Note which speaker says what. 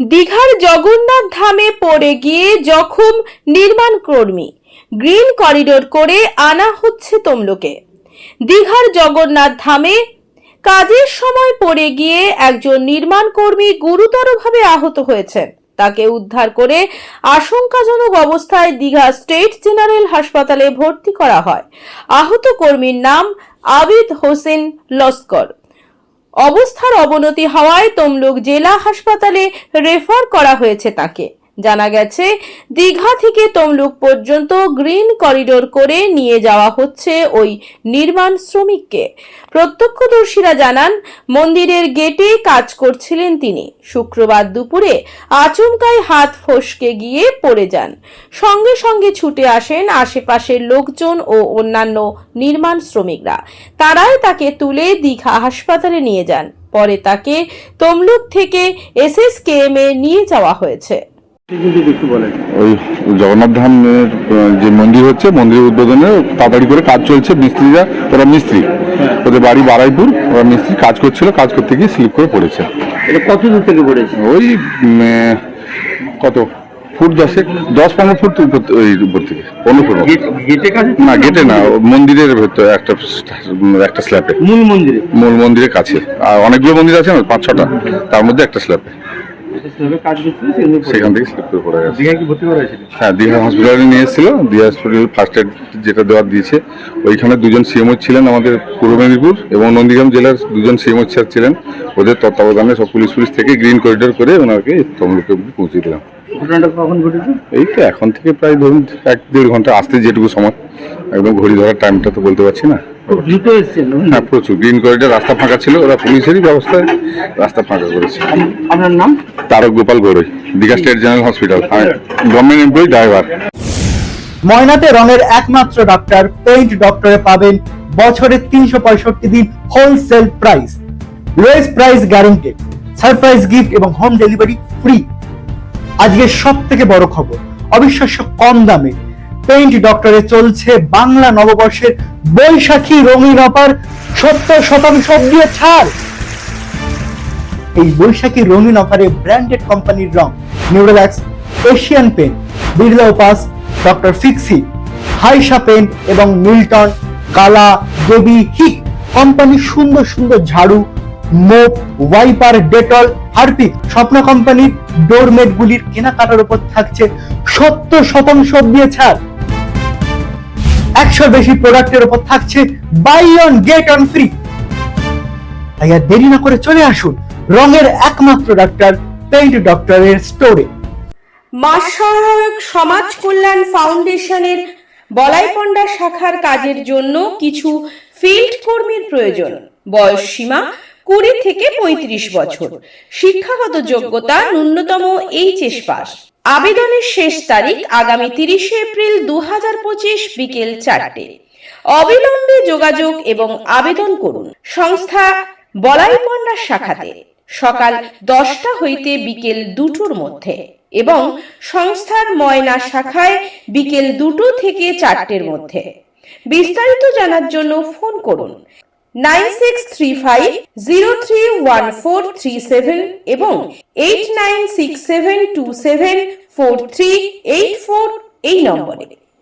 Speaker 1: দীঘার জগন্নাথ ধামে পড়ে গিয়ে জখম নির্মাণ কর্মী। গ্রিন করিডোর করে আনা হচ্ছে তমলুকে। দীঘার জগন্নাথ ধামে কাজের সময় পড়ে গিয়ে একজন নির্মাণ কর্মী গুরুতরভাবে আহত হয়েছেন। তাকে উদ্ধার করে আশঙ্কাজনক অবস্থায় দীঘা স্টেট জেনারেল হাসপাতালে ভর্তি করা হয়। আহত কর্মীর নাম আবিদ হোসেন লস্কর। অবস্থার অবনতি হওয়ায় তমলুক জেলা হাসপাতালে রেফার করা হয়েছে তাকে। জানা গেছে, দীঘা থেকে তমলুক পর্যন্ত গ্রিন করিডোর করে নিয়ে যাওয়া হচ্ছে ওই নির্মাণ শ্রমিককে। প্রত্যক্ষদর্শীরা জানান, মন্দিরের গেটে কাজ করছিলেন তিনি। শুক্রবার দুপুরে আচমকায় হাত ফসকে গিয়ে পড়ে যান। সঙ্গে সঙ্গে ছুটে আসেন আশেপাশের লোকজন ও অন্যান্য নির্মাণ শ্রমিকরা। তারাই তাকে তুলে দীঘা হাসপাতালে নিয়ে যান। পরে তাকে তমলুক থেকে এসএসকেএম এ নিয়ে যাওয়া হয়েছে।
Speaker 2: ওই জগন্নাথ ধামের যে মন্দির হচ্ছে মন্দিরের উদ্বোধনে তাড়াতাড়ি করে কাজ চলছে। মিস্ত্রিরা ওরা মিস্ত্রি। ওদের বাড়ি বারাইপুর। ওরা মিস্ত্রি কাজ করছিল কাজ করতে গিয়ে স্লিপ করে পড়েছে।
Speaker 3: এটা কত দূর থেকে পড়েছে?
Speaker 2: ওই কত? ফুট দশেক দশ পনেরো ফুট উপর ওই উপর থেকে পনেরো ফুট না গেটে না মন্দিরের ভেতর একটা একটা স্ল্যাপে।
Speaker 3: মূল মন্দিরে?
Speaker 2: মূল মন্দিরের কাছে। আর অনেকগুলো মন্দির আছে না পাঁচ ছটা? তার মধ্যে একটা স্ল্যাপে।
Speaker 3: সেখানে
Speaker 2: থেকে স্লিপ করে পড়ে গেছে।
Speaker 3: দীঘা কি ভর্তি করা হয়েছিল?
Speaker 2: হ্যাঁ দীঘা হসপিটালে নিয়ে এসেছিল। দীঘা হসপিটাল ফার্স্ট এড যেটা দেওয়ার দিয়েছে ওইখানে দুজন সিএমও ছিলেন আমাদের পূর্ব মেদিনীপুর এবং নন্দীগ্রাম জেলার দুজন সিএমও স্যার ছিলেন। ওদের তত্ত্বাবধানে সব পুলিশ পুলিশ থেকে গ্রিন করিডোর করে ওনাকে তমলুকে পৌঁছে দিলাম।
Speaker 3: ঘটনাটা কখন ঘটেছে?
Speaker 2: এই তো এখন থেকে প্রায় ধরুন এক দেড় ঘণ্টা আসতে যেটুকু সময়। একদম ঘড়ি ধরার টাইমটা তো বলতে পারছি না।
Speaker 3: দ্রুত এসছেন
Speaker 2: প্রচুর। গ্রিন করিডোর রাস্তা ফাঁকা ছিল ওরা পুলিশেরই ব্যবস্থায় রাস্তা ফাঁকা করেছে।
Speaker 3: আপনার নাম?
Speaker 2: Tarak Gopal গৌরই Digha state general hospital government employee driver.
Speaker 4: ময়নাতে রঙের একমাত্র ডক্টর পেইন্ট ডক্টরে পাবেন বছরে তিনশো পঁয়ষট্টি দিন wholesale price. Lowest price guaranteed surprise gift এবং হোম ডেলিভারি ফ্রি আজকের সব থেকে বড় খবর অবিশ্বাস্য কম দামে পেইন্ট ডক্টরে চলছে বাংলা নববর্ষের বৈশাখী রঙিন অফার সত্তর শতাংশ দিয়ে ছাড়। এই বৈশাখী রঙিন অফারে ব্র্যান্ডেড কোম্পানির রং Nerolac, Asian Paints, Birla Opus doctor Fixit, হাইসা pen এবং মিল্টন, কালা, দেবী হিক কোম্পানির সুন্দর সুন্দর ঝাড়ু, মোপ, ওয়াইপার, ডেটল, হারপিক স্বপ্ন কোম্পানির ডোরমেট গুলির কেনাকাটার উপর থাকছে সত্তর শতাংশ দিয়ে ছাড়। একশোর বেশি প্রোডাক্টের উপর থাকছে buy one get one free তাই আর দেরি না করে চলে আসুন রঙের একমাত্র ডাক্তার পেইন্ট ডক্টরের স্টোরে
Speaker 1: মা সহায়ক সমাজ কল্যাণ ফাউন্ডেশনের বলাইপন্ডা শাখার কাজের জন্য কিছু ফিল্ড কর্মীর প্রয়োজন। বয়স সীমা কুড়ি থেকে পঁয়ত্রিশ বছর। শিক্ষাগত যোগ্যতা ন্যূনতম এইচএস পাস। আবেদনের শেষ তারিখ আগামী তিরিশে এপ্রিল দু হাজার পঁচিশ বিকেল চারটে। অবিলম্বে যোগাযোগ এবং আবেদন করুন। সংস্থা বলাইপন্ডা শাখাতে সকাল দশটা হইতে বিকেল দুটোর মধ্যে এবং সংস্থার ময়না শাখায় বিকেল দুটো থেকে চারটের মধ্যে। বিস্তারিত জানার জন্য ফোন করুন nine six three five zero three one four three seven এবং eight nine six seven two seven four three eight four এই নম্বরে।